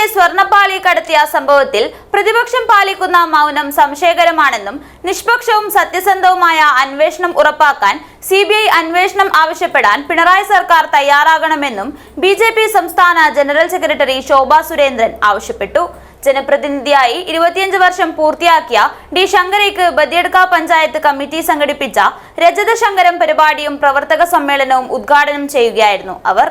ശബരിമലയിലെ സ്വർണപ്പാളി കടത്തിയ സംഭവത്തിൽ പ്രതിപക്ഷം പാലിക്കുന്ന മൗനം സംശയകരമാണെന്നും നിഷ്പക്ഷവും സത്യസന്ധവുമായ അന്വേഷണം ഉറപ്പാക്കാൻ സി അന്വേഷണം ആവശ്യപ്പെടാൻ പിണറായി സർക്കാർ തയ്യാറാകണമെന്നും ബി സംസ്ഥാന ജനറൽ സെക്രട്ടറി ശോഭാ സുരേന്ദ്രൻ ആവശ്യപ്പെട്ടു. ജനപ്രതിനിധിയായി ഇരുപത്തിയഞ്ച് വർഷം പൂർത്തിയാക്കിയ ഡി ശങ്കരയ്ക്ക് ബദിയടുക്ക പഞ്ചായത്ത് കമ്മിറ്റി സംഘടിപ്പിച്ച രജത ശങ്കരം പരിപാടിയും പ്രവർത്തക സമ്മേളനവും ഉദ്ഘാടനം ചെയ്യുകയായിരുന്നു അവർ.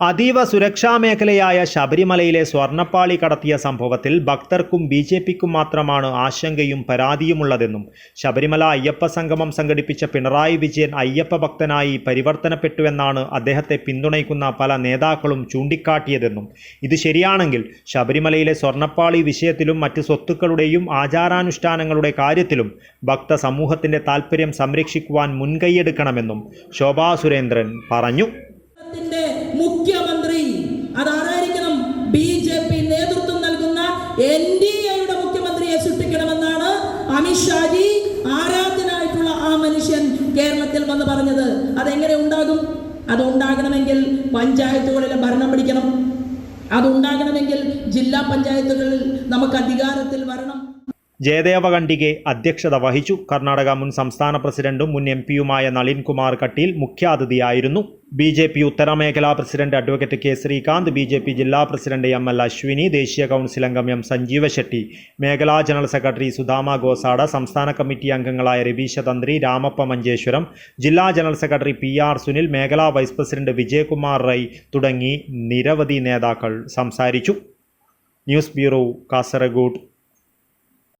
അതീവ സുരക്ഷാ മേഖലയായ ശബരിമലയിലെ സ്വർണപ്പാളി കടത്തിയ സംഭവത്തിൽ ഭക്തർക്കും ബി ജെ പിക്കും മാത്രമാണ് ആശങ്കയും പരാതിയുമുള്ളതെന്നും ശബരിമല അയ്യപ്പ സംഗമം സംഘടിപ്പിച്ച പിണറായി വിജയൻ അയ്യപ്പ ഭക്തനായി പരിവർത്തനപ്പെട്ടുവെന്നാണ് അദ്ദേഹത്തെ പിന്തുണയ്ക്കുന്ന പല നേതാക്കളും ചൂണ്ടിക്കാട്ടിയതെന്നും. ഇത് ശരിയാണെങ്കിൽ ശബരിമലയിലെ സ്വർണപ്പാളി വിഷയത്തിലും മറ്റ് സ്വത്തുക്കളുടെയും ആചാരാനുഷ്ഠാനങ്ങളുടെ കാര്യത്തിലും ഭക്ത സമൂഹത്തിന്റെ താൽപ്പര്യം സംരക്ഷിക്കുവാൻ മുൻകൈയെടുക്കണമെന്നും ശോഭാ സുരേന്ദ്രൻ പറഞ്ഞു. മുഖ്യമന്ത്രി. അതാരായിരിക്കണം? ബി ജെ പി നേതൃത്വം നൽകുന്ന എൻ ഡി എയുടെ മുഖ്യമന്ത്രിയെ സൃഷ്ടിക്കണമെന്നാണ് അമിത്ഷാജി ആരാധനായിട്ടുള്ള ആ മനുഷ്യൻ കേരളത്തിൽ വന്ന് പറഞ്ഞത്. അതെങ്ങനെ ഉണ്ടാകും? അത് ഉണ്ടാകണമെങ്കിൽ പഞ്ചായത്തുകളിലെ ഭരണം പിടിക്കണം. അതുണ്ടാകണമെങ്കിൽ ജില്ലാ പഞ്ചായത്തുകളിൽ നമുക്ക് അധികാരത്തിൽ വരണം. ജയദേവ ഖണ്ഡികെ അധ്യക്ഷത വഹിച്ചു. കർണാടക മുൻ സംസ്ഥാന പ്രസിഡന്റും മുൻ എം പിയുമായ നളിൻ കുമാർ കട്ടീൽ മുഖ്യാതിഥിയായിരുന്നു. B J P ഉത്തരമേഖലാ president advocate K Srikanth B J P ജില്ലാ പ്രസിഡന്റ് എം എൽ അശ്വിനി ദേശീയ കൗൺസിൽ അംഗം എം സഞ്ജീവ ഷെട്ടി മേഖലാ ജനറൽ സെക്രട്ടറി സുധാമ ഗോസാഡ സംസ്ഥാന കമ്മിറ്റി അംഗങ്ങളായ രവീശ തന്ത്രി രാമപ്പ മഞ്ചേശ്വരം ജില്ലാ general secretary P R Sunil മേഖലാ വൈസ് പ്രസിഡന്റ് വിജയകുമാർ റൈ തുടങ്ങി നിരവധി നേതാക്കൾ സംസാരിച്ചു. News bureau Kasaragod.